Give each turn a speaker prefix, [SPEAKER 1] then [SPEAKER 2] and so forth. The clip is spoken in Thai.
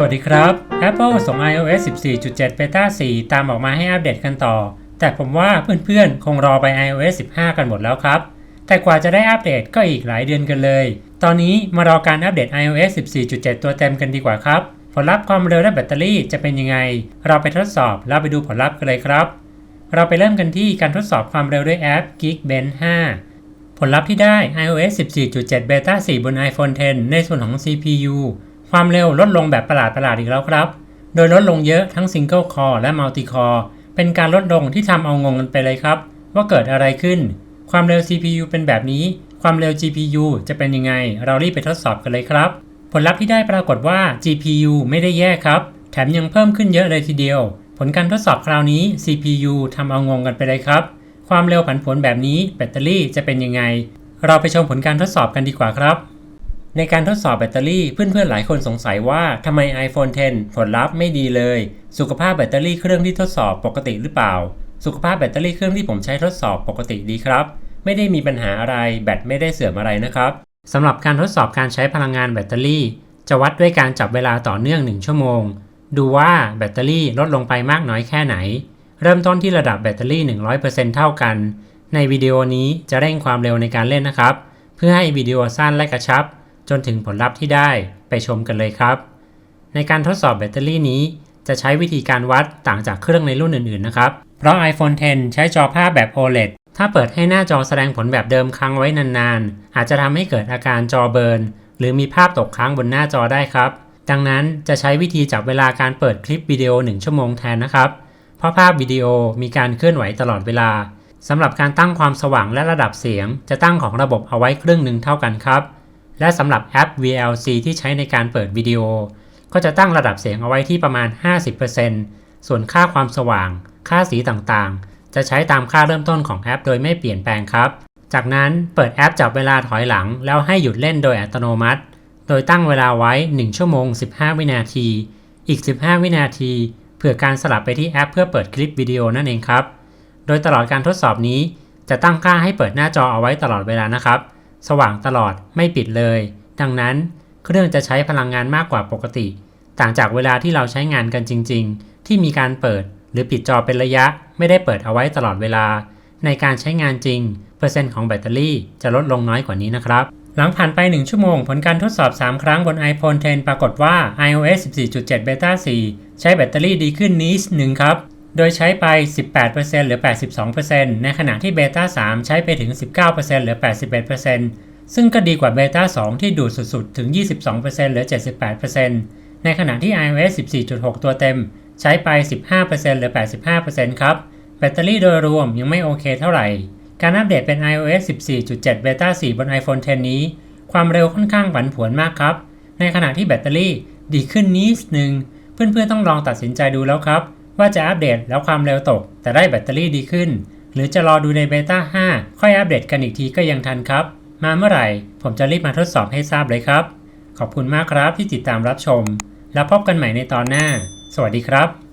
[SPEAKER 1] สวัสดีครับ Apple ส่ง iOS 14.7 Beta 4 ตามออกมาให้อัปเดตกันต่อ แต่ผมว่าเพื่อนๆ คงรอไป iOS 15 กันหมดแล้วครับ แต่กว่าจะได้อัปเดตก็อีกหลายเดือนกันเลย ตอนนี้มารอการอัปเดต iOS 14.7 ตัวเต็มกันดีกว่าครับ ผลลัพธ์ความเร็วและแบตเตอรี่จะเป็นยังไง เราไปทดสอบแล้วไปดูผลลัพธ์กันเลยครับ เราไปเริ่มกันที่การทดสอบความเร็วด้วยแอป Geekbench 5 ผลลัพธ์ที่ได้ iOS 14.7 Beta 4 บน iPhone 10 ในส่วนของ CPU ความเร็วลดลงแบบประหลาดประหลาดอีกแล้วครับ โดยลดลงเยอะทั้ง Single Core และ Multi Core เป็นการลดลงที่ทำเอางงกันไปเลยครับ ว่าเกิดอะไรขึ้น ความเร็ว CPU เป็นแบบนี้ ความเร็ว GPU จะเป็นยังไง เรารีบไปทดสอบกันเลยครับ ผลลัพธ์ที่ได้ปรากฏว่า GPU ไม่ได้แย่ครับ แถมยังเพิ่มขึ้นเยอะเลยทีเดียว ผลการทดสอบคราวนี้ CPU ทำเอางงกันไปเลยครับ ความเร็วผันผวนแบบนี้แบตเตอรี่จะเป็นยังไง เราไปชมผลการทดสอบกันดีกว่าครับ ในการทดสอบแบตเตอรี่เพื่อนๆหลายคนสงสัยว่าทำไม iPhone 10 ผลลัพธ์ไม่ดีเลย สุขภาพแบตเตอรี่เครื่องที่ทดสอบปกติหรือเปล่า สุขภาพแบตเตอรี่เครื่องที่ผมใช้ทดสอบปกติดีครับ ไม่ได้มีปัญหาอะไรแบตไม่ได้เสื่อมอะไรนะครับสำหรับการทดสอบการใช้พลังงานแบตเตอรี่ จะวัดด้วยการจับเวลาต่อเนื่อง 1 ชั่วโมง ดูว่าแบตเตอรี่ลดลงไปมากน้อยแค่ไหน เริ่มต้นที่ระดับแบตเตอรี่ 100%เท่ากัน ในวิดีโอนี้จะเร่งความเร็วในการเล่นนะครับ เพื่อให้วิดีโอสั้นและกระชับ จนถึงผลลัพธ์ที่ได้ไปชมกันเลยครับ ในการทดสอบแบตเตอรี่นี้ จะใช้วิธีการวัดต่างจากเครื่องในรุ่นอื่นๆนะครับ เพราะ iPhone 10 ใช้จอภาพแบบ OLED ถ้าเปิดให้หน้าจอแสดงผลแบบเดิมค้างไว้นานๆ อาจจะทำให้เกิดอาการจอเบิร์นหรือมีภาพตกค้างบนหน้าจอได้ครับ ดังนั้นจะใช้วิธีจับเวลาการเปิดคลิปวิดีโอ 1 ชั่วโมงแทนนะครับ เพราะภาพวิดีโอมีการเคลื่อนไหวตลอดเวลาสำหรับการตั้งความสว่างและระดับเสียง จะตั้งของระบบเอาไว้ครึ่งหนึ่งเท่ากันครับ และสำหรับแอป VLC ที่ใช้ในการเปิดวิดีโอ ก็จะตั้งระดับเสียงเอาไว้ที่ประมาณ 50%ส่วนค่าความสว่าง ค่าสีต่างๆ จะใช้ตามค่าเริ่มต้นของแอป โดยไม่เปลี่ยนแปลงครับ จากนั้นเปิดแอปจับเวลาถอยหลัง แล้วให้หยุดเล่นโดยอัตโนมัติ โดยตั้งเวลาไว้ 1 ชั่วโมง 15 วินาที อีก 15 วินาทีเผื่อการสลับไปที่แอป เพื่อเปิดคลิปวิดีโอนั่นเองครับ โดยตลอดการทดสอบนี้ จะตั้งค่าให้เปิดหน้าจอเอาไว้ตลอดเวลานะครับ สว่างตลอดไม่ปิดเลย ดังนั้นเครื่องจะใช้พลังงานมากกว่าปกติ ต่างจากเวลาที่เราใช้งานกันจริง ๆ ที่มีการเปิดหรือปิดจอเป็นระยะ ไม่ได้เปิดเอาไว้ตลอดเวลา ในการใช้งานจริง เปอร์เซ็นต์ของแบตเตอรี่จะลดลงน้อยกว่านี้นะครับ หลังผ่านไป 1 ชั่วโมง ผลการทดสอบ 3 ครั้งบน iPhone 10 ปรากฏว่า iOS 14.7 Beta 4 ใช้แบตเตอรี่ดีขึ้นนิดหนึ่งครับ โดยใช้ไป 18%เหลือ 82%ในขณะที่ Beta 3ใช้ไปถึง 19%เหลือ 81%ซึ่งก็ดีกว่า Beta 2ที่ดูดสุดๆ ถึง 22%เหลือ 78%ในขณะที่ iOS 14.6 ตัวเต็ม ใช้ไป 15%เหลือ 85%ครับ แบตเตอรี่โดยรวมยังไม่โอเคเท่าไหร่ การอัปเดตเป็น iOS 14.7 Beta 4 บน iPhone 10 นี้ ความเร็วค่อนข้างผันผวนมากครับ ในขณะที่แบตเตอรี่ดีขึ้นนิดนึง เพื่อนๆต้องลองตัดสินใจดูแล้วครับ ว่าจะอัปเดตแล้วความเร็วตก แต่ได้แบตเตอรี่ดีขึ้น หรือจะรอดูในเบต้า 5 ค่อยอัปเดตกันอีกทีก็ยังทันครับ มาเมื่อไหร่ ผมจะรีบมาทดสอบให้ทราบเลยครับ ขอบคุณมากครับที่ติดตามรับชม แล้วพบกันใหม่ในตอนหน้า สวัสดีครับ